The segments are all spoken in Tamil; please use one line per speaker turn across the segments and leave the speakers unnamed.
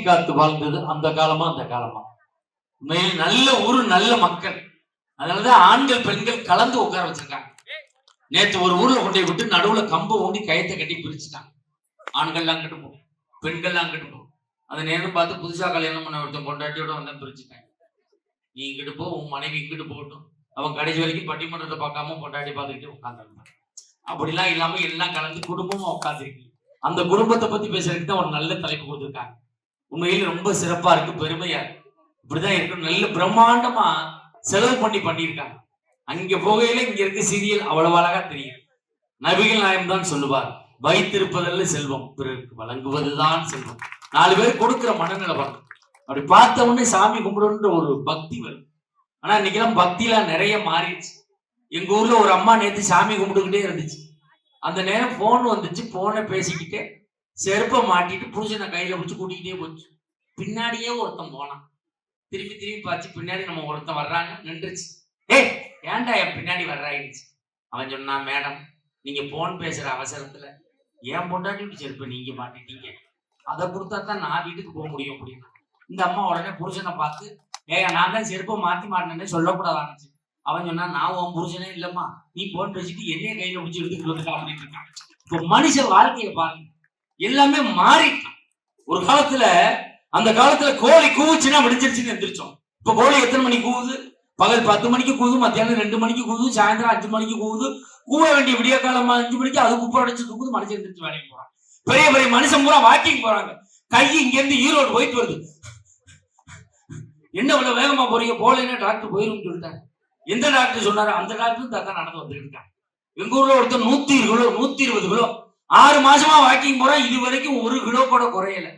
காத்து வாழ்ந்தது அந்த காலமா அந்த காலமா. உண்மையில் நல்ல ஊரு நல்ல மக்கள். அதனாலதான் ஆண்கள் பெண்கள் கலந்து உட்கார வச்சிருக்காங்க. நேத்து ஒரு ஊர்ல கொண்டே விட்டு நடுவுல கம்பு ஊண்டி கயத்தை கட்டி பிரிச்சுட்டாங்க. ஆண்கள்லாம் அங்கிட்டு போகும் பெண்கள்லாம் அங்கிட்டு போகும் அதை நேரம் பார்த்து புதுசா கல்யாணம் பண்ண ஒருத்தன் கொண்டாட்டியோட வந்தா பிரிச்சுட்டாங்க. நீ இங்கிட்டு போ உன் மனைவி இங்கிட்டு போகட்டும். அவன் கடைசி வரைக்கும் பட்டிமன்றத்தை பார்க்காம கொண்டாடி பார்த்துக்கிட்டு உட்காந்துருந்தான் அப்படிலாம் இல்லாம எல்லாம் கலந்து குடும்பமா உட்காந்துருக்கு அந்த குடும்பத்தை பத்தி பேசுறதுக்கு தான் ஒரு நல்ல தலைப்பு கொடுத்துருக்காங்க. உண்மையில் ரொம்ப சிறப்பா இருக்கு பெருமையா இப்படிதான் இருக்கணும். நல்ல பிரம்மாண்டமா செலவு பண்ணி பண்ணியிருக்காங்க. அங்க போகையில இங்க இருக்க சீரியல் அவ்வளவு அழகா தெரியும். நபிகள் நாயம் தான் சொல்லுவார் வைத்திருப்பதல்ல செல்வம் பிறருக்கு வழங்குவதுதான் செல்வம். நாலு பேர் கொடுக்கிற மனநிலை வரணும் அப்படி பார்த்த உடனே சாமி கும்பிடுன்ற ஒரு பக்தி வரும். ஆனா இன்னைக்கெல்லாம் பக்திலாம் நிறைய மாறிடுச்சு. எங்க ஊர்ல ஒரு அம்மா நேற்று சாமி கும்பிட்டுக்கிட்டே இருந்துச்சு. அந்த நேரம் போன் வந்துச்சு போனை பேசிக்கிட்டே செருப்பை மாட்டிட்டு புருஷனை கையில பிடிச்சு கூட்டிக்கிட்டே போச்சு. பின்னாடியே ஒருத்தன் போனான். திருப்பி திருப்பி பார்த்து பின்னாடி நம்ம ஒருத்தன் வர்றாங்க நின்றுச்சு. ஏய் ஏன்டா என் பின்னாடி வர்றாயிடுச்சு? அவன் சொன்னான் மேடம் நீங்க போன் பேசுற அவசரத்துல ஏன் பொண்டாட்டி செருப்பை நீங்க மாட்டிட்டீங்க. அதை கொடுத்தா தான் நான் வீட்டுக்கு போக முடியும் அப்படின்னா. இந்த அம்மா உடனே புருஷனை பார்த்து ஏயா நான் தான் செருப்பை மாத்தி மாட்டினேன்னு சொல்லக்கூடாதானுச்சு அவன் சொன்னா நான் உன் புருஷனே இல்லம்மா. நீ போன் பேசிட்டு என்னைய கையில பிடிச்சி எடுத்துக்கிட்டு வந்துட்டா அப்படின்னு இருக்கான் இப்போ மனுஷ வாழ்க்கையை பாருங்க. எல்லாமே மாறி. ஒரு காலத்துல அந்த காலத்துல கோழி கூவுச்சுன்னா விடிஞ்சிருச்சுன்னு எந்திரிச்சோம். இப்ப கோழி எத்தனை மணிக்கு கூவுது? பகல் பத்து மணிக்கு கூவுது மத்தியானம் ரெண்டு மணிக்கு கூவுது சாயந்தரம் அஞ்சு மணிக்கு கூவுது. கூவ வேண்டிய விடிய காலமா அஞ்சு மணிக்கு அது குப்பை அடைச்சு தூக்குது மனுஷன் எந்திரிச்சு வேலைக்கு போறான். பெரிய பெரிய மனுஷன் பூரா வாக்கிங் போறாங்க. கை இங்க இருந்து ஈரோடு போயிட்டு வருது. என்ன இவ்வளவு வேகமா போறீங்க? போலேன்னா டாக்டர் போயிரும் சொல்லிட்டாங்க எந்த டாக்டர் சொன்னாரு? அந்த டாக்டர் தான் நடந்து வந்துட்டு இருக்காங்க எங்க ஊர்ல ஒருத்தர் நூத்தி கிலோ நூத்தி இருபது கிலோ. ஆறு மாசமா வாக்கிங் போறோம். இது வரைக்கும் ஒரு கிலோ கூட குறையல.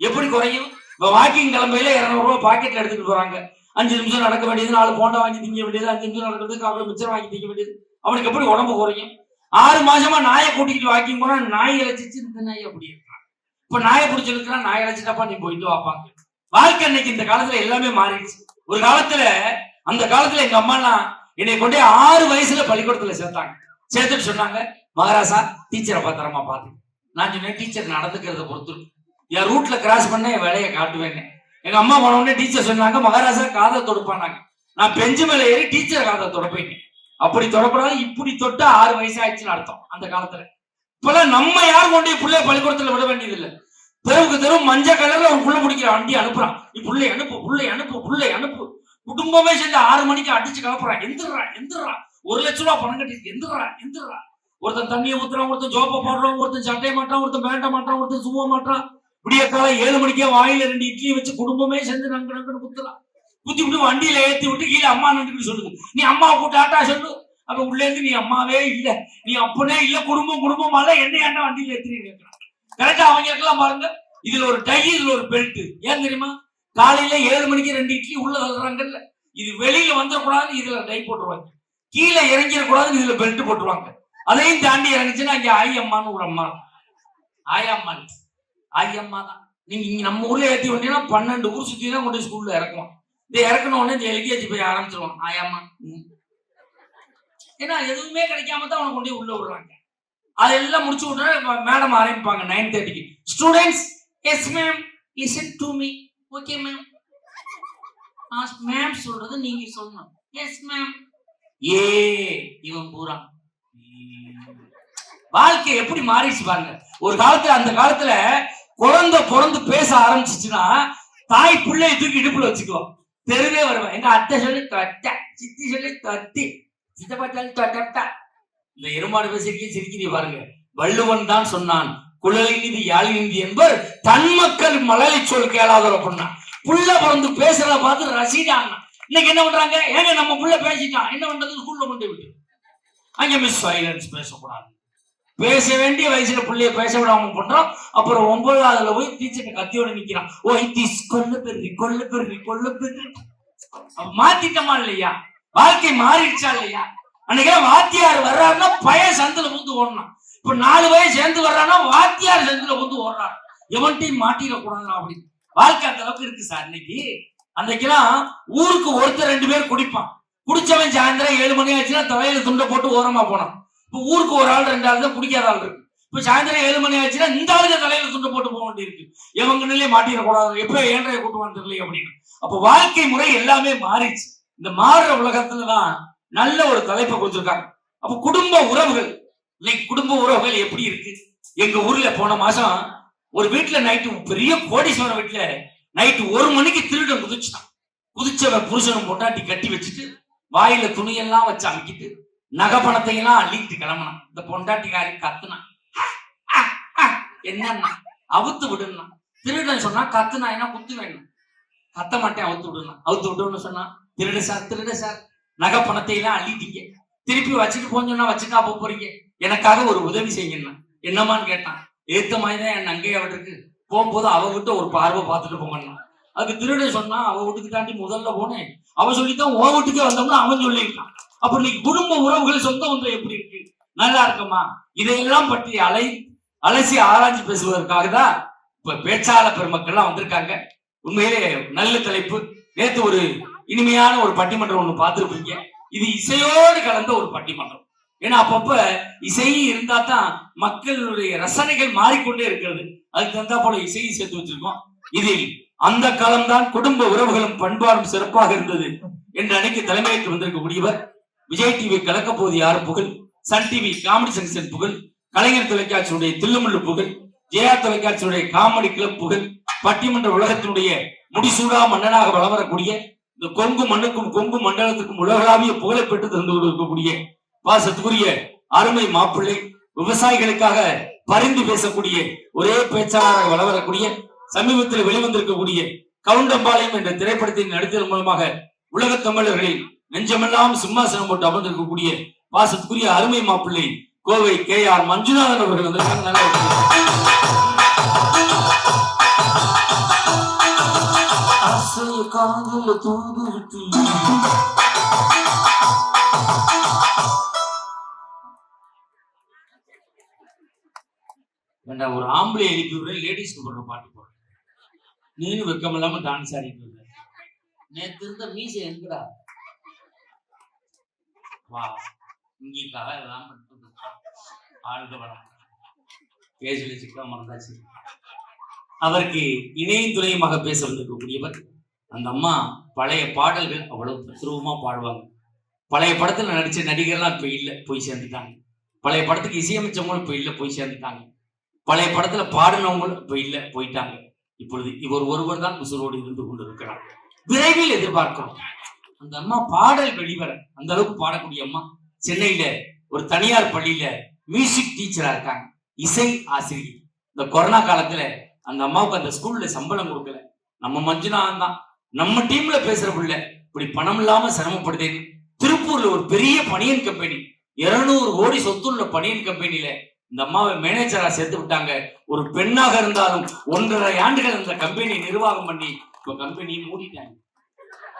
எப்படி குறையும்? இப்ப வாக்கிங் கிளம்பையில இருநூறு ரூபாய் பாக்கெட்ல எடுத்துட்டு போறாங்க. அஞ்சு நிமிஷம் நடக்க வேண்டியது நாலு போண்டா வாங்கி திங்க வேண்டியது அஞ்சு நிமிஷம் நடக்கிறது காலையில் மிச்சம் வாங்கி திங்க வேண்டியது. அவனுக்கு எப்படி உடம்பு குறையும்? ஆறு மாசமா நாயை கூட்டிக்கிட்டு வாக்கிங் போனா நாய் இழைச்சிச்சு இந்த நாய் அப்படி இருக்கான். இப்ப நாயை பிடிச்சிருக்கிறா நாய் இழைச்சிட்டாப்பா நீ போயிட்டு வாப்பாங்க வாழ்க்கை அன்னைக்கு இந்த காலத்துல எல்லாமே மாறிடுச்சு. ஒரு காலத்துல அந்த காலத்துல எங்க அம்மா எல்லாம் என்னை கொண்டே ஆறு வயசுல பள்ளிக்கூடத்துல சேர்த்தாங்க. சேர்த்துட்டு சொன்னாங்க மகாராசா டீச்சரை பத்திரமா பார்த்து நான் சொன்னேன் டீச்சர் நடந்துக்கிறத பொறுத்து என் ரூட்ல கிராஸ் பண்ண என் வேலையை காட்டுவேன்னு. எங்க அம்மா போன உடனே டீச்சர் சொன்னாங்க மகாராசா காதை தொடுப்பானாங்க நான் பெஞ்சு மேல ஏறி டீச்சர் காதை தொடப்பேன். அப்படி தொடப்படாத இப்படி தொட்டு ஆறு வயசு ஆயிடுச்சுன்னு அர்த்தம் அந்த காலத்துல. இப்பெல்லாம் நம்ம யார் கொண்டு பிள்ளைய பள்ளிக்கூடத்துல விட வேண்டியது இல்ல தெருவுக்கு தெரு மஞ்ச கலர்ல ஒரு புள்ள பிடிக்கிற வண்டி அனுப்புறான். நீ புள்ளை அனுப்பு புள்ளை அனுப்பு புள்ளை அனுப்பு. குடும்பமே சேர்ந்து ஆறு மணிக்கு அடிச்சு கிளப்புறான். எந்திரா எந்திரா ஒரு லட்ச ரூபா பணம் கட்டி எந்திரா எந்திரா ஒருத்தன் தண்ணியை ஊத்துறான் ஒருத்தன் ஜோப்ப போடுறான் ஒருத்தன் சட்டை மாட்டான் ஒருத்தன் பேண்ட மாட்டான் ஒருத்தன் சுவ மாட்டான் விடிய காலம் ஏழு மணிக்கே வாயில ரெண்டு இட்லியை வச்சு குடும்பமே சேர்ந்து நங்கு நங்குன்னு குத்துறான். குத்தி விட்டு வண்டியில ஏத்தி விட்டு கீழே அம்மா நண்டுக்கு சொல்லுது. நீ அம்மா கூட்ட ஆட்டா சொல்லு. அப்ப உள்ளே இருந்து நீ அம்மாவே இல்ல. நீ அப்பனே இல்ல குடும்பம் குடும்பமால என்ன ஏன்டா வண்டியில ஏத்தி கேட்கிறான். கரெக்டா அவங்க இருக்கலாம் பாருங்க. இதுல ஒரு டை இதுல ஒரு பெல்ட் ஏன் தெரியுமா? காலையில ஏழு மணிக்கு ரெண்டு இட்லி உள்ள தள்ளுறாங்கல்ல. இது வெளியில வந்துடக்கூடாதுன்னு இதுல டை போட்டுருவாங்க. கீழே இறங்கிடக்கூடாதுன்னு இதுல பெல்ட் போட்டுருவாங்க. அதையும் தாண்டி இறங்குச்சுன்னா இங்க ஆயம்மான்னு ஒரு அம்மா. இருக்கும். ஆயம்மான். ஆயம்மா தான் நீங்க இங்க நம்ம ஊர்ல ஏத்தி வந்தீங்கன்னா பன்னெண்டு ஊர் சுத்தி தான் கொண்டு போய் ஸ்கூல்ல இறக்குவோம் இந்த இறக்கணும் உடனே இந்த எல்கேஜி போய் ஆரம்பிச்சிருவான். ஆயம்மா. ம். ஏன்னா எதுவுமே கிடைக்காம தான் அவனை கொண்டு உள்ள விடுறாங்க. அதெல்லாம் முடிச்சு விட்டா மேடம் ஆரம்பிப்பாங்க நைன் தேர்ட்டிக்கு students yes ma'am listen to me okay ma'am ma'am சொல்றது நீங்க சொல்லணும். எஸ் மேம் ஏ இவன் பூரா. வாழ்க்கை எப்படி மாறிடுச்சு பாருங்க. ஒரு காலத்துல அந்த காலத்துல குழந்தை பிறந்து பேச ஆரம்பிச்சிச்சுன்னா தாய் பிள்ளைய தூக்கி இடுப்புல வச்சுக்குவோம் தெருவே வருவேன் எங்க அத்தை சொல்லி தொட்ட. சித்தி சொல்லி தொட்டி. சித்தப்பா சொல்லி தொட்டா. இந்த எருமாடு பேசிருக்கே சிரிக்கிறீ பாருங்க. வள்ளுவன் தான் சொன்னான் குழலினிதி யாழினிதி என்பர் தன் மக்கள் மழலை சொல் கேளாதவர் அப்படின்னா. புள்ள பிறந்து பேசுறத பார்த்து ரசிடாங்க இன்னைக்கு என்ன பண்றாங்க? ஏங்க நம்ம புள்ள பேசிட்டான். என்ன பண்றது? ஸ்கூல்ல கொண்டு விட்டு. அங்க மிஸ் சைலன்ஸ் பேசக்கூடாது. பேச வேண்டிய வயசுல பிள்ளைய பேச விடாம பண்றோம். அப்புறம் ஒன்பதாவதுல போய் டீச்சர் கத்தியோட நிக்கிறான். ஓ இஸ் கொல்ல பெருவி கொல்ல பெருவி கொல்ல பெரு மாத்திட்டோமா இல்லையா? வாழ்க்கை மாறிடுச்சா இல்லையா? அன்னைக்கு வாத்தியார் வர்றாருன்னா பையன் சந்தில வந்து ஓடணும் இப்ப நாலு வயசு சேர்ந்து வர்றான்னா வாத்தியார் சந்தில வந்து ஓடுறாரு எவன்ட்டையும் மாட்டிடக்கூடாது அப்படின்னு. வாழ்க்கை அந்த அளவுக்கு இருக்கு சார் இன்னைக்கு அன்னைக்கெல்லாம் ஊருக்கு ஒருத்தர் ரெண்டு பேர் குடிப்பான். குடிச்சவன் சாயந்தரம் ஏழு மணி ஆச்சுன்னா தலையில துண்டை போட்டு ஓரமா போனான். இப்ப ஊருக்கு ஒரு ஆள் ரெண்டு ஆள் தான் குடிக்காத ஆள் இருக்கு. இப்ப சாயந்தரம் ஏழு மணி ஆச்சுன்னா இந்த ஆளுங்க தலையில துண்டை போட்டு போக வேண்டியிருக்கு. எவங்க நிலையை மாட்டிடக்கூடாது எப்ப ஏன்றைய கூட்டுவான்னு தெரியல அப்படின்னு. அப்ப வாழ்க்கை முறை எல்லாமே மாறிடுச்சு. இந்த மாறுற உலகத்துலதான் நல்ல ஒரு தலைப்பை கொடுத்துருக்காங்க. அப்ப குடும்ப உறவுகள் இன்னைக்கு குடும்ப உறவுகள் எப்படி இருக்கு? எங்க ஊர்ல போன மாசம் ஒரு வீட்டுல நைட்டு பெரிய கோடீஸ்வரர் வீட்டுல நைட்டு ஒரு மணிக்கு திருடன் குதிச்சுட்டான். குதிச்சவன் புருஷனும் பொட்டாட்டி கட்டி வச்சுட்டு வாயில துணியெல்லாம் வச்சு அமுக்கிட்டு நகை பணத்தையெல்லாம் அள்ளிட்டு கிளம்பினான். இந்த பொண்டாட்டிக்காரி கத்துனான். என்னன்னா அவுத்து விடுனா திருடன் சொன்னா கத்துனா என்ன? குத்து வேணும். கத்த மாட்டேன் அவுத்து விடுனா அவுத்து விடுன்னு சொன்னா திருடு சார் திருடு சார். நகை பணத்தை எல்லாம் அள்ளிட்டீங்க. திருப்பி வச்சுட்டு போஞ்சோன்னா வச்சுட்டா போக போறீங்க. எனக்காக ஒரு உதவி செய்யுங்கண்ணா என்னமான்னு கேட்டான். ஏத்த மாதிரி தான் என் நங்கைய விட்டுருக்கு போகும்போது அவ விட்டு ஒரு பார்வை பார்த்துட்டு போங்கண்ணா அதுக்கு திருடன் சொன்னா அவ வீட்டுக்கு தாண்டி முதல்ல போனேன். அவன் சொல்லித்தான் உன் வீட்டுக்கே வந்தோம்னா அவன் சொல்லியிருக்கான். அப்ப இன்னைக்கு குடும்ப உறவுகள் சொந்த பந்தம் எப்படி இருக்கு? நல்லா இருக்குமா? இதையெல்லாம் பற்றி அலை அலசி ஆராய்ச்சி பேசுவதற்காக தான் இப்ப பேச்சாளர் பெருமக்கள்லாம் வந்திருக்காங்க. உண்மையிலே நல்ல தலைப்பு. நேத்து ஒரு இனிமையான ஒரு பட்டிமன்றம் ஒண்ணு பார்த்துருப்பீங்க. இது இசையோடு கலந்த ஒரு பட்டிமன்றம். ஏன்னா அப்பப்ப இசை இருந்தா தான் மக்களுடைய ரசனைகள் மாறிக்கொண்டே இருக்கிறது. அதுக்கு தகுந்தா போல இசையும் சேர்த்து வச்சிருக்கோம். இதில் அந்த காலம்தான் குடும்ப உறவுகளும் பண்பாடும் சிறப்பாக இருந்தது என்று அன்னைக்கு தலைமையேற்று வந்திருக்கக்கூடியவர். விஜய் டிவி கலக்க போது யார் புகழ்? சன் டிவி காமெடி சென்சன் புகழ். கலைஞர் தொலைக்காட்சியுடைய தில்லுமுள்ளு புகழ். ஜெயா தொலைக்காட்சியுடைய காமெடி கிளப் புகழ். பட்டிமன்ற உலகத்தினுடைய முடிசூடா மன்னனாக வலம் வரக்கூடிய இந்த கொங்கு மண்ணுக்கும் கொங்கு மண்டலத்துக்கும் உலகளாவிய புகழை பெற்று தந்து கொண்டிருக்கக்கூடிய பாசத்துக்குரிய அருமை மாப்பிள்ளை விவசாயிகளுக்காக பரிந்து பேசக்கூடிய ஒரே பேச்சாளராக வளவரக்கூடிய சமீபத்தில் வெளிவந்திருக்கக்கூடிய கவுண்டம்பாளையம் என்ற திரைப்படத்தின் நடித்தல் மூலமாக உலகத் தமிழர்களில் நெஞ்சமெல்லாம் சிம்மாசனம் போட்டு அமர்ந்திருக்கக்கூடிய பாசத்துக்குரிய அருமை மாப்பிள்ளை கோவை கே ஆர் மஞ்சுநாதன் அவர்கள் வந்திருக்காங்க ஒரு ஆம்பளை எழுப்பி விடுறேன் லேடிஸ்க்கு போடுற பாட்டு போடுறேன். நீனு வெக்கம் இல்லாம டான்ஸ் ஆடிட்டு இருக்க. நேத்து இருந்த மீசை எங்கடா? வா இங்கேக்காக இதெல்லாம் பண்ணிட்டு. ஆழ்ந்த வளம் பேசல சிக்கா மறந்தாச்சு. அவருக்கு இணையும் துணையுமாக பேச வந்திருக்கக்கூடியவர் அந்த அம்மா பழைய பாடல்கள் அவ்வளவு தத்ரூபமா பாடுவாங்க. பழைய படத்துல நடிச்ச நடிகர்லாம் இப்ப இல்ல போய் சேர்ந்துட்டாங்க. பழைய படத்துக்கு இசையமைச்சவங்களும் இப்ப இல்ல போய் சேர்ந்துட்டாங்க. பழைய படத்துல பாடினவங்களும் இப்ப இல்ல போயிட்டாங்க. இப்பொழுது இவர் ஒருவர் தான் உசுரோடு இருந்து கொண்டிருக்கிறார். விரைவில் எதிர்பார்க்கிறோம் அந்த அம்மா பாடல் வெளிவர அந்த அளவுக்கு பாடக்கூடிய அம்மா சென்னையில ஒரு தனியார் பள்ளியில மியூசிக் டீச்சரா இருக்காங்க. இசை ஆசிரியர். இந்த கொரோனா காலத்துல அந்த அம்மாவுக்கு அந்த ஸ்கூல்ல சம்பளம் கொடுக்கல. நம்ம மஞ்சுனா தான். நம்ம டீம்ல பேசுற பிள்ள. இப்படி பணம் இல்லாம சிரமப்படுதேன்னு திருப்பூர்ல ஒரு பெரிய பனியன் கம்பெனி இருநூறு கோடி சொத்துள்ள பனியன் கம்பெனியில இந்த அம்மாவை மேனேஜரா சேர்த்து விட்டாங்க. ஒரு பெண்ணாக இருந்தாலும் ஒன்றரை ஆண்டுகள் இந்த கம்பெனி நிர்வாகம் பண்ணி இப்ப கம்பெனியை மூடிட்டாங்க.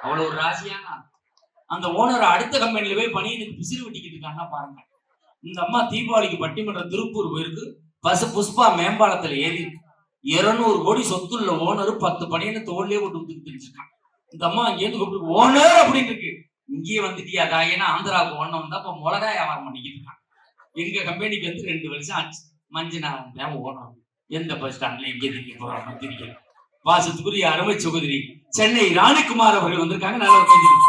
அவ்வளவு ஒரு ராசியான அந்த ஓனர் அடுத்த கம்பெனில போய் பணியனுக்கு பிசிறு வெட்டிக்கிட்டு இருக்காங்கன்னா பாருங்க. இந்த அம்மா தீபாவளிக்கு பட்டிமன்றம் திருப்பூர் போயிருக்கு. பசு புஷ்பா மேம்பாலத்துல ஏறி இருநூறு கோடி சொத்துள்ள ஓனர் பத்து பனியனை தோல்லே போட்டு வித்துட்டு தெரிஞ்சிருக்கான் இந்த அம்மா அங்கேருந்து கூப்பிட்டு ஓனர் அப்படின்னு இருக்கு. இங்கேயே வந்துட்டியா ஏன்னா ஆந்திராவுக்கு ஓனர் வந்தா இப்ப மிளகாய் வியாபாரம் பண்ணிக்கிட்டு இருக்கான். எங்க கம்பெனிக்கு வந்து ரெண்டு வருஷம் ஆச்சு. மஞ்சள் தான் ஓனர் எந்த பஸ் ஸ்டாண்ட்ல எங்க நீங்க போறோம் தெரியல. வாசத்துக்குரிய அருமை சகோதரி சென்னை ராணிக்குமார் அவர்கள் வந்திருக்காங்க. நல்லா ஒரு கொஞ்சம்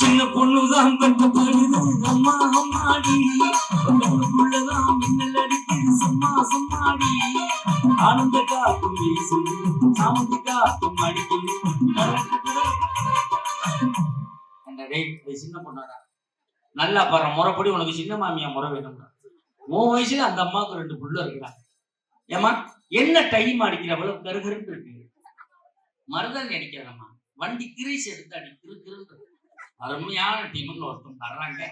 சின்ன பொண்ணுதான் கட்டு போடுது அம்மா அம்மாடி. உள்ளதான் மின்னல் அடிக்குது. சும்மா சும்மாடி. ஆனந்த காத்தும் சாமந்தி காக்கும் அடிக்குது சின்ன பொண்ணாடா. நல்லா பாரு முறைப்படி உனக்கு சின்ன மாமியா முறை வேணும்டா. உன் வயசுல அந்த அம்மாவுக்கு ரெண்டு புள்ள இருக்குடா. ஏமா என்ன டைம் அடிக்கிற அவ்வளவு கருகருன்னு இருக்கு? மருதாணி அடிக்காதம்மா. வண்டி கிரீஸ் எடுத்து அடி கிரு கிருன்னு அருமையான டீம்னு ஒருத்தன் தர்றாங்க.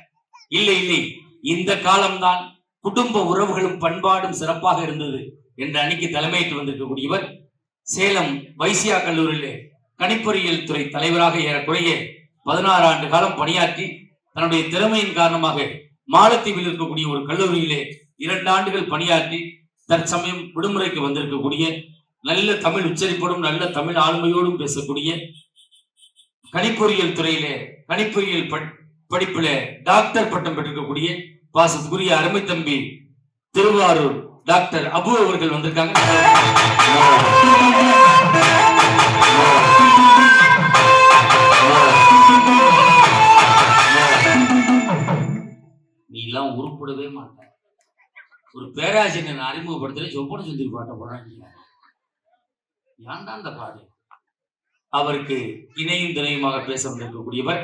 இல்லை இல்லை. இந்த காலம்தான் குடும்ப உறவுகளும் பண்பாடும் சிறப்பாக இருந்தது. என்ற அணிக்கு தலைமையேற்று வந்திருக்கக்கூடியவர் சேலம் வைசியா கல்லூரியிலே கணிப்பொறியியல் துறை தலைவராக ஏறக்குறைய பதினாறு ஆண்டு காலம் பணியாற்றி தன்னுடைய திறமையின் காரணமாக மாலத்தீவில் இருக்கக்கூடிய ஒரு கல்லூரியிலே இரண்டு ஆண்டுகள் பணியாற்றி தற்சமயம் விடுமுறைக்கு வந்திருக்கக்கூடிய நல்ல தமிழ் உச்சரிப்போடும் நல்ல தமிழ் ஆளுமையோடும் பேசக்கூடிய கணிப்பொறியியல் துறையிலே கணிப்பொறியியல் படிப்பில டாக்டர் பட்டம் பெற்றிருக்கக்கூடிய பாசத்துக்குரிய அருமை தம்பி திருவாரூர் டாக்டர் அபு அவர்கள் வந்திருக்காங்க. நீ எல்லாம் உருப்படவே மாட்ட. ஒரு பேராசிரியர் அறிமுகப்படுத்தல சொப்பன சுந்தரி பாட்ட போறாங்க ஏன்டா அந்த பாடு அவருக்கு இணையும் துணையுமாக பேச வந்திருக்கக்கூடியவர்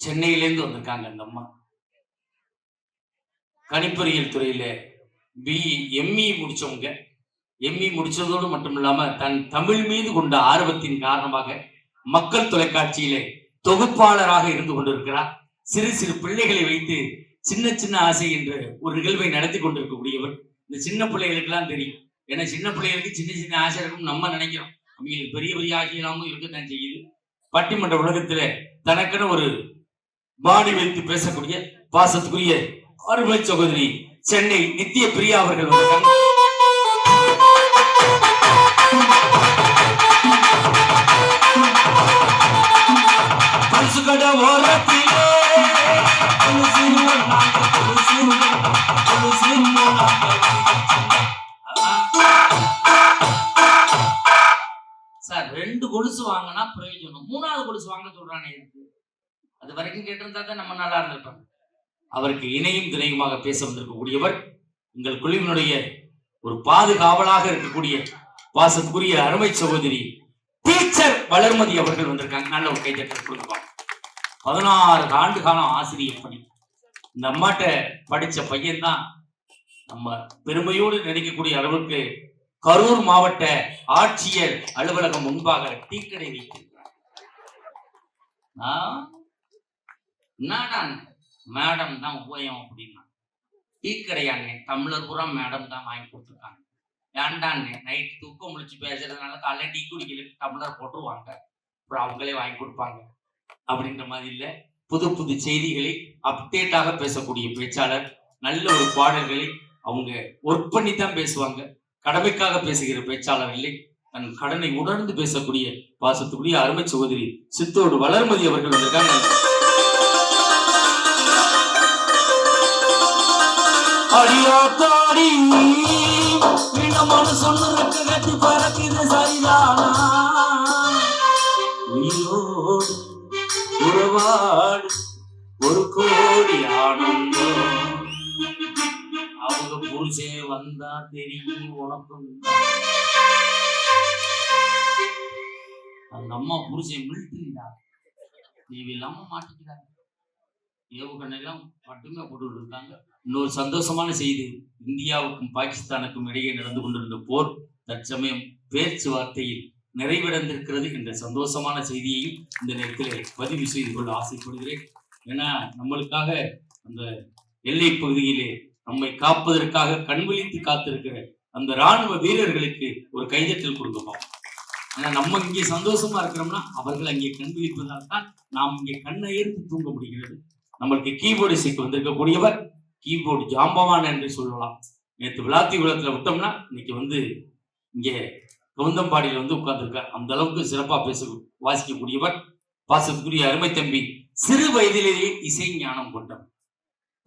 சென்னையிலேருந்து வந்திருக்காங்க அந்த அம்மா. கணிப்பொறியியல் துறையில பிஇ எம்இ முடிச்சவங்க. எம்இ முடிச்சதோடு மட்டும் இல்லாம தன் தமிழ் மீது கொண்ட ஆர்வத்தின் காரணமாக மக்கள் தொலைக்காட்சியிலே தொகுப்பாளராக இருந்து கொண்டிருக்கிறார். சிறு சிறு பிள்ளைகளை வைத்து சின்ன சின்ன ஆசை என்ற ஒரு நிகழ்வை நடத்தி கொண்டிருக்கக்கூடியவர். இந்த சின்ன பிள்ளைகளுக்கெல்லாம் தெரியும். ஏன்னா சின்ன பிள்ளைகளுக்கு சின்ன சின்ன ஆசை இருக்கும் நம்ம நினைக்கிறோம். அவங்களுக்கு பெரிய பெரிய ஆசையெல்லாமும் இருக்கத்தான் செய்யுது. பட்டிமன்ற உலகத்துல தனக்கென ஒரு பாடி வைத்து பேசக்கூடிய பாசத்துக்குரிய அருமை சகோதரி சென்னை நித்திய பிரியா அவர்கள் பரிசு கடை ஓரத்திலே சார் ரெண்டு கொலுசு வாங்கினா பிரயோஜனம். மூணாவது கொலுசு வாங்க சொல்றானே இருக்கு அது வரைக்கும் கேட்டிருந்தா தான் நம்ம நல்லா இருந்திருப்பாங்க அவருக்கு இணையும் திணையுமாக பேச வந்திருக்கக்கூடியவர் உங்கள் குழுவினுடைய ஒரு பாதுகாவலாக இருக்கக்கூடிய வாசத்துக்குரிய அருமை சகோதரி டீச்சர் வளர்மதி அவர்கள் வந்திருக்காங்க. நல்ல ஒரு கைத்தட்டல் கொடுக்கலாம் பதினாறு ஆண்டு காலம் ஆசிரியர் பணி. இந்த அம்மாட்ட படிச்ச பையன்தான் நம்ம பெருமையோடு நினைக்கக்கூடிய அளவுக்கு கரூர் மாவட்ட ஆட்சியர் அலுவலகம் முன்பாக டீக்கடை வைத்திருக்கிறார். நான் என்னடா மேடம் தான் உபயம் அப்படின்னா. டீ கடையாண்ணே பூரா மேடம் தான் வாங்கி கொடுத்துருக்காங்க. ஏன்டாண்ணே நைட் தூக்கம் முடிச்சு பேசுறதுனால காலைல டீ குடிக்கல டம்ளர் போட்டுருவாங்க. அப்புறம் அவங்களே வாங்கி கொடுப்பாங்க. அப்படின்ற மாதிரி இல்ல. புது புது செய்திகளை அப்டேட்டாக பேசக்கூடிய பேச்சாளர் நல்ல ஒரு பாடல்களை அவங்க ஒர்க் பண்ணி தான் பேசுவாங்க. கடமைக்காக பேசுகிற பேச்சாளர் இல்லை. தன் கடனை உணர்ந்து பேசக்கூடிய பாசத்துக்குரிய அருமை சகோதரி சித்தோடு வளர்மதி அவர்கள் வந்திருக்காங்க. அடியாத்தாடி வீணமான சொன்னதுக்கு கட்டி பறக்குது சரிதானா? உயிரோடு உறவாடு ஒரு கோடி ஆனந்தம். அவங்க புருஷே வந்தா தெரியும் உனக்கும் அந்த அம்மா புருஷன் மில்ட்ரிடா நீ இல்லாம மாட்டிக்கிறாங்க. ஏவுகணையெல்லாம் மட்டுமே போட்டு இருக்காங்க. இன்னொரு சந்தோஷமான செய்தி இந்தியாவுக்கும் பாகிஸ்தானுக்கும் இடையே நடந்து கொண்டிருந்த போர் தற்சமயம் பேச்சுவார்த்தையில் நிறைவடைந்திருக்கிறது என்ற சந்தோஷமான செய்தியையும் இந்த நேரத்தில் பதிவு செய்து கொள்ள ஆசைப்படுகிறேன். ஏன்னா நம்மளுக்காக அந்த எல்லை பகுதியிலே நம்மை காப்பதற்காக கண்விழித்து காத்திருக்கிற அந்த ராணுவ வீரர்களுக்கு ஒரு கைதட்டல் கொடுக்கப்போம் ஆனா நம்ம இங்கே சந்தோஷமா இருக்கிறோம்னா அவர்கள் அங்கே கண் விழிப்பதால் தான் நாம் இங்கே கண்ணை ஏற்று தூங்க முடிகிறது. நம்மளுக்கு கீபோர்டு இசைக்கு வந்திருக்கக்கூடியவர் கீபோர்டு ஜாம்பவான் என்று சொல்லலாம். நேற்று விளாத்தி குளத்துல விட்டோம்னா இன்னைக்கு வந்து இங்கே கவுந்தம்பாடியில் வந்து உட்கார்ந்துருக்கார். அந்த அளவுக்கு சிறப்பாக பேச வாசிக்கக்கூடியவர் பாசத்துக்குரிய அருமை தம்பி சிறு வயதிலேயே இசை ஞானம் கொண்டவர்.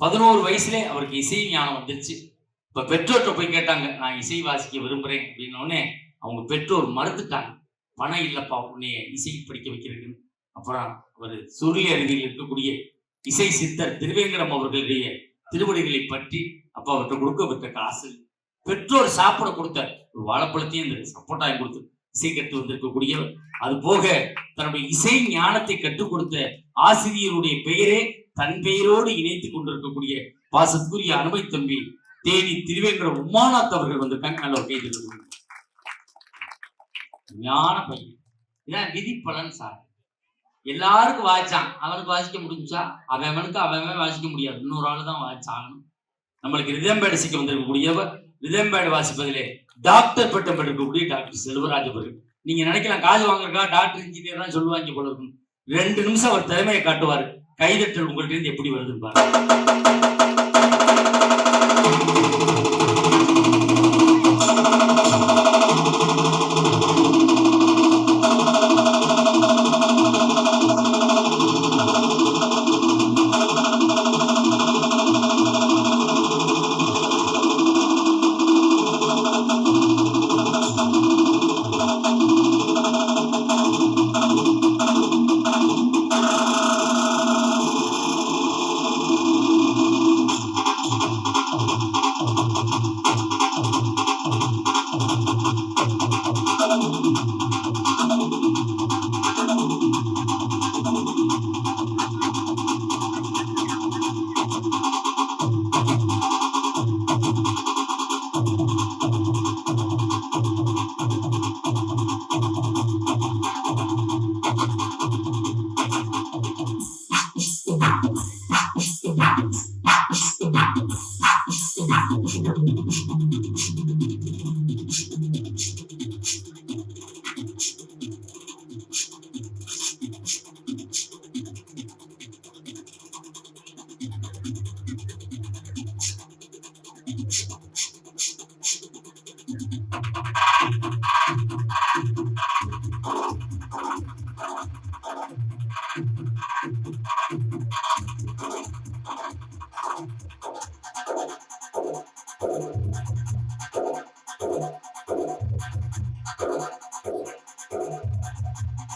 பதினோரு வயசுலே அவருக்கு இசை ஞானம் வந்துருச்சு. இப்ப பெற்றோர்கிட்ட போய் கேட்டாங்க நான் இசை வாசிக்க விரும்புறேன். அப்படின்னோடனே அவங்க பெற்றோர் மறுத்துட்டாங்க. பணம் இல்லப்பா உன்னைய இசை படிக்க வைக்கிறதுக்குன்னு. அப்புறம் அவர் சுருளி அருகில் இருக்கக்கூடிய இசை சித்தர் திருவேங்கடம் அவர்களுடைய திருவடிகளை பற்றி அப்ப அவர்கிட்ட கொடுக்கப்பட்ட காசு. பெற்றோர் சாப்பிட கொடுத்த ஒரு வாழைப்பழத்தையும் இந்த சப்போட்டாயும் கொடுத்து இசை கற்று வந்திருக்கக்கூடியவர். அது போக தன்னுடைய இசை ஞானத்தை கற்றுக் கொடுத்த ஆசிரியருடைய பெயரே தன் பெயரோடு இணைத்துக் கொண்டிருக்கக்கூடிய பாசத்துக்குரிய அனுமை தம்பி தேனி திருவேங்கடம் உமானாத் அவர்கள் வந்திருக்காங்க நல்ல ஒரு கைது ஞான பையன். இதான் விதிப்பலன் சார். எல்லாருக்கும் வாய்ச்சான். அவனுக்கு வாசிக்க முடிஞ்சா? அவன் அவனுக்கு அவன் வாசிக்க முடியாது. இன்னொரு ஆள் தான் வாய்ச்சாகணும் நம்மளுக்கு ரிதம்பேடு சிக்க வந்திருக்கக்கூடியவர் ரிதம்பேடு வாசிப்பதிலே டாக்டர் பட்டம் பெற்றிருக்கக்கூடிய டாக்டர் செல்வராஜ் அவர்கள் நீங்க நினைக்கலாம் காசு வாங்குறக்கா? டாக்டர் இன்ஜினியர் தான் சொல்லுவாங்க போல இருக்கும். ரெண்டு நிமிஷம் அவர் திறமையை காட்டுவார். கைதட்டல் உங்கள்கிட்ட இருந்து எப்படி வருதுன்னு பாருங்க.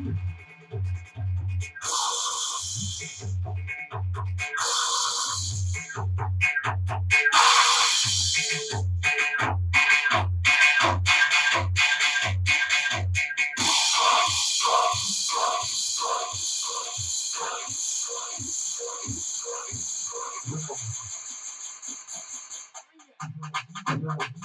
நல்ல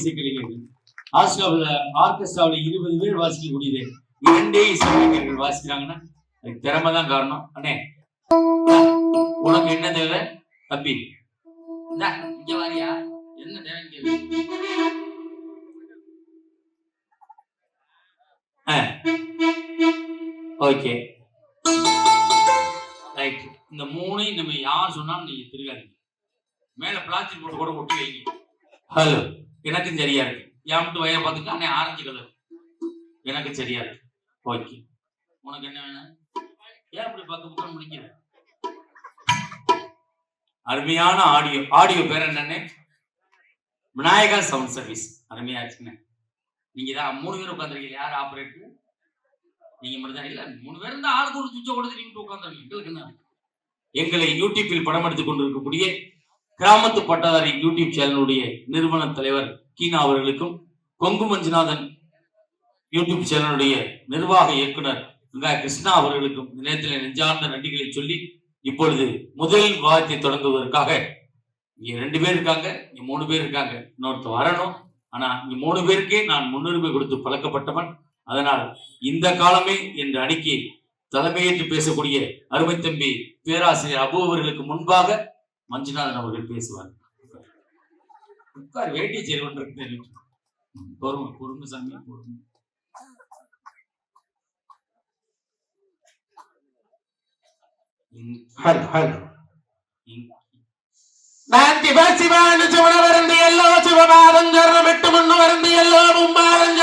திறமையான இசைக்கலைஞர்கள். ஆஸ்காவில் ஆர்கெஸ்ட்ராவில் இருபது பேர் வாசிக்கக்கூடியது. இரண்டே இசைக்கலைஞர்கள் வாசிக்கிறாங்கன்னா அதுக்கு திறமை தான் காரணம். அண்ணே உனக்கு என்ன தேவை? தப்பி இங்க வாரியா. என்ன தேவை ஓகே. ரைட். இந்த மூணையும் நம்ம யார் சொன்னாலும் நீங்க திருகாதீங்க. மேல பிளாஸ்டிக் போட்டு கூட ஒட்டி வைங்க. ஹலோ. எனக்கும் சரியா இருக்கு. என் மட்டும் வய பார்த்துக்கா அண்ணே ஆரஞ்சு கலர் எனக்கு சரியா இருக்கு. ஓகே உனக்கு என்ன வேணும்? ஏன் அப்படி பார்க்க புத்தகம் முடிக்கிற? அருமையான ஆடியோ ஆடியோ பேர் என்னன்னு விநாயகா சவுண்ட் சர்வீஸ் அருமையா நீங்க தான் மூணு பேர் உட்காந்துருக்கீங்க யார் ஆபரேட்டர் நீங்க மட்டும் இல்ல மூணு பேர் இருந்தா ஆளுக்கு ஒரு சுவிட்சை கூட திரும்பி உட்காந்துருக்கீங்க எங்களுக்கு என்ன? எங்களை யூடியூப்பில் படம் எடுத்துக் கொண்டிருக்கக்கூடிய கிராமத்து பட்டதாரி யூடியூப் சேனலுடைய நிறுவன தலைவர் கீனா அவர்களுக்கும் கொங்கு மஞ்சுநாதன் யூடியூப் சேனலுடைய நிர்வாக இயக்குனர் வெங்காய கிருஷ்ணா அவர்களுக்கும் இந்த நேரத்தில் நெஞ்சார்ந்த நன்றிகளை சொல்லி இப்பொழுது முதல் விவாதத்தை தொடங்குவதற்காக இங்க ரெண்டு பேர் இருக்காங்க இங்க மூணு பேர் இருக்காங்க. இன்னொருத்தர் வரணும். ஆனா இங்க மூணு பேருக்கே நான் முன்னுரிமை கொடுத்து பழக்கப்பட்டவன். அதனால் இந்த காலமே என்ற அணிக்கு தலைமையேற்று பேசக்கூடிய அருமை தம்பி பேராசிரியர் அபு அவர்களுக்கு முன்பாக மஞ்சுநாதன் அவர்கள் பேசுவார். உட்கார் வேட்டி சேர் ஒன்று பொறுமை பொறுமை சாமி பொறுமை.
Hello hello. நான் சிவ சிவான்னு சிவன வருந்தி எல்லோ சிவபாதம் சரணமிட்டு முன்னு வருந்தி எல்லோ மும்பாதம்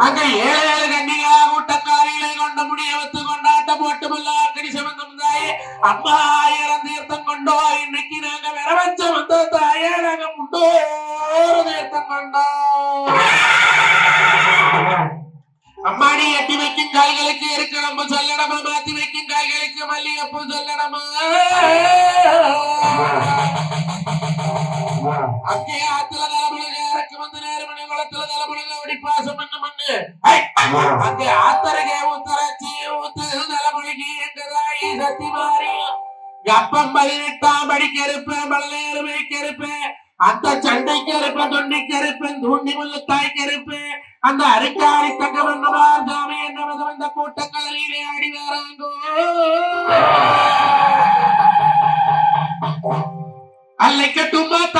அங்க ஏழு ஏழு கண்ணிகளா கூட்டக்காரிகளை கொண்ட முடிய கொண்டாட்ட போட்டு முல்லா கடி தாயே அம்மா ஆயிரம் தீர்த்தம் கொண்டோ இன்னைக்கு நாங்க விர வந்த தாயே நாங்க முண்டோரு தீர்த்தம் கொண்டோம் அம்மாடி எட்டி வைக்கும் காய்களுக்கு இருக்கணும் சொல்லடமா மாத்தி வைக்கும் காய்களுக்கு மல்லிகைப்பூ சொல்லடமா. அங்கே ஆத்தருகே ஊத்தரச்சி ஊத்து தலைமுழுகி என்றதாயி சத்தி மாறியும் அப்பம் பதினெட்டாம் படிக்க இருப்பேன் பலநேரமே இருப்பேன் அந்த சண்டைக்கு இருப்பேன் தொண்டிக்கு இருப்பேன் தூண்டி முள்ளுத்தாய்க்கு இருப்பேன் அந்த அருக்காரி தங்கமன்னமார் சாமி என்ன வந்த கூட்டக்கடலிலே ஆடி வராங்கோ. அல்லைக்கட்டுமா அல்லைக்கட்டுமா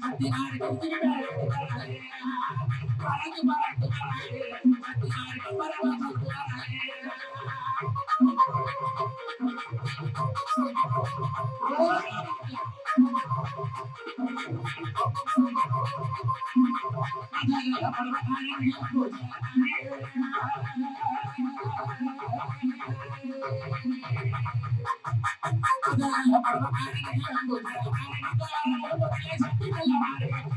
I'm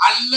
அல்ல